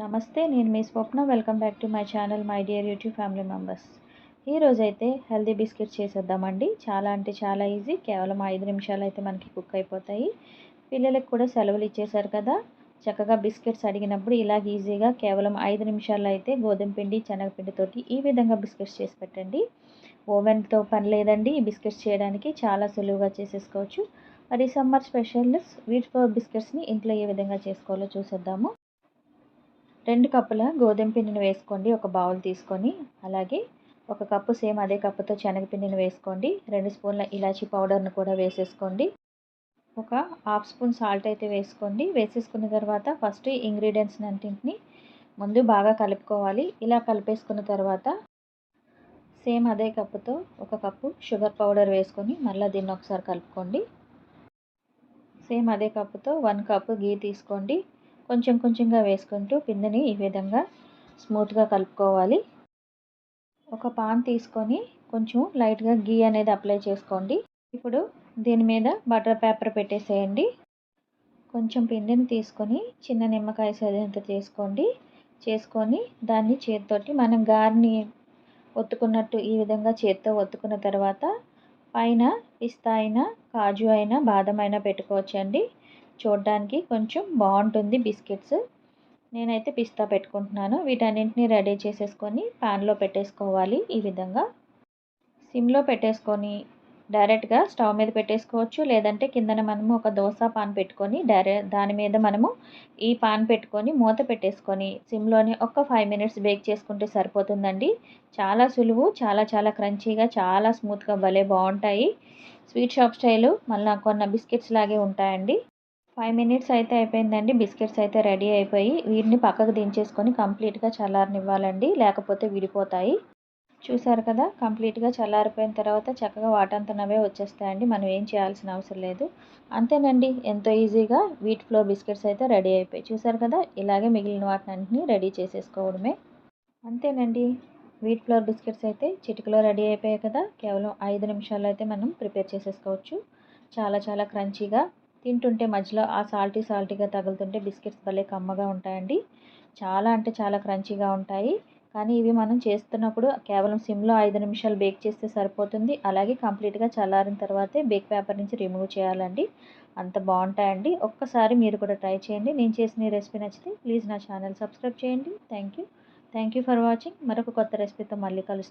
నమస్తే నేను మీ Swapna. Welcome back to my channel my dear YouTube family members. ఈరోజైతే healthy biscuits చేసేద్దామండి. చాలా అంటే చాలా ఈజీ. కేవలం ఐదు నిమిషాలు అయితే మనకి కుక్ అయిపోతాయి. పిల్లలకు కూడా సెలవులు ఇచ్చేశారు కదా. చక్కగా బిస్కెట్స్ అడిగినప్పుడు ఇలాగ ఈజీగా కేవలం ఐదు నిమిషాల్లో అయితే గోధుమ పిండి శనగపిండితోటి ఈ విధంగా బిస్కెట్స్ చేసి పెట్టండి. ఓవెన్తో పని లేదండి. ఈ బిస్కెట్స్ చేయడానికి చాలా సులువుగా చేసేసుకోవచ్చు. మరి సమ్మర్ స్పెషల్ వీట్ ఫ్లోర్ బిస్కెట్స్ని ఇంట్లో ఏ విధంగా చేసుకోవాలో చూసేద్దాము. రెండు కప్పుల గోధుమ పిండిని వేసుకోండి. ఒక బౌల్ తీసుకొని అలాగే ఒక కప్పు సేమ్ అదే కప్పుతో శనగపిండిని వేసుకోండి. రెండు స్పూన్ల ఇలాచీ పౌడర్ను కూడా వేసేసుకోండి. ఒక హాఫ్ స్పూన్ సాల్ట్ అయితే వేసుకోండి. వేసేసుకున్న తర్వాత ఫస్ట్ ఇంగ్రీడియంట్స్ అన్నింటిని ముందు బాగా కలుపుకోవాలి. ఇలా కలిపేసుకున్న తర్వాత సేమ్ అదే కప్పుతో ఒక కప్పు షుగర్ పౌడర్ వేసుకొని మళ్ళీ దీన్ని ఒకసారి కలుపుకోండి. సేమ్ అదే కప్పుతో వన్ కప్పు గీ తీసుకోండి. కొంచెం కొంచెంగా వేసుకుంటూ పిండిని ఈ విధంగా స్మూత్గా కలుపుకోవాలి. ఒక పాన్ తీసుకొని కొంచెం లైట్గా గీ అనేది అప్లై చేసుకోండి. ఇప్పుడు దీని మీద బటర్ పేపర్ పెట్టేసేయండి. కొంచెం పిండిని తీసుకొని చిన్న నిమ్మకాయ సైజంత చేసుకోండి. చేసుకొని దాన్ని చేతితోటి మనం గారిని ఒత్తుకున్నట్టు ఈ విధంగా చేత్తో ఒత్తుకున్న తర్వాత పైన పిస్తా అయినా కాజు అయినా బాదం అయినా పెట్టుకోవచ్చండి. చూడడానికి కొంచెం బాగుంటుంది బిస్కెట్స్. నేనైతే పిస్తా పెట్టుకుంటున్నాను. వీటన్నింటినీ రెడీ చేసేసుకొని ప్యాన్లో పెట్టేసుకోవాలి ఈ విధంగా. సిమ్లో పెట్టేసుకొని డైరెక్ట్గా స్టవ్ మీద పెట్టేసుకోవచ్చు. లేదంటే కిందన మనము ఒక దోశ పాన్ పెట్టుకొని డైరెక్ట్ దాని మీద మనము ఈ పాన్ పెట్టుకొని మూత పెట్టేసుకొని సిమ్లోనే ఒక ఫైవ్ మినిట్స్ బేక్ చేసుకుంటే సరిపోతుందండి. చాలా సులువు చాలా చాలా క్రంచీగా చాలా స్మూత్గా భలే బాగుంటాయి. స్వీట్ షాప్ స్టైలు మళ్ళీ కొన్న బిస్కెట్స్ లాగే ఉంటాయండి. ఫైవ్ మినిట్స్ అయితే అయిపోయిందండి. బిస్కెట్స్ అయితే రెడీ అయిపోయి వీటిని పక్కకు దించేసుకొని కంప్లీట్గా చల్లారనివ్వాలండి. లేకపోతే విడిపోతాయి. చూసారు కదా కంప్లీట్గా చల్లారిపోయిన తర్వాత చక్కగా వాటంతనవే వచ్చేస్తాయండి. మనం ఏం చేయాల్సిన అవసరం లేదు. అంతేనండి ఎంతో ఈజీగా వీట్ ఫ్లో బిస్కెట్స్ అయితే రెడీ అయిపోయాయి చూసారు కదా ఇలాగే మిగిలిన వాటిని రెడీ చేసేసుకోవడమే. అంతేనండి వీట్ ఫ్లోర్ బిస్కెట్స్ అయితే చిటికలో రెడీ అయిపోయాయి కదా. కేవలం ఐదు నిమిషాల్లో అయితే మనం ప్రిపేర్ చేసేసుకోవచ్చు. చాలా చాలా క్రంచీగా తింటుంటే మధ్యలో ఆ సాల్టీ సాల్టీగా తగులుతుంటే బిస్కెట్స్ భలే కమ్మగా ఉంటాయండి. చాలా అంటే చాలా క్రంచీగా ఉంటాయి. కానీ ఇవి మనం చేస్తున్నప్పుడు కేవలం సిమ్లో ఐదు నిమిషాలు బేక్ చేస్తే సరిపోతుంది. అలాగే కంప్లీట్గా చల్లారిన తర్వాతే బేక్ పేపర్ నుంచి రిమూవ్ చేయాలండి. అంత బాగుంటాయండి. ఒక్కసారి మీరు కూడా ట్రై చేయండి. నేను చేసిన ఈ రెసిపీ నచ్చితే ప్లీజ్ నా ఛానల్ సబ్స్క్రైబ్ చేయండి. Thank you thank you for watching. మరొక కొత్త రెసిపీతో మళ్ళీ కలుస్తాను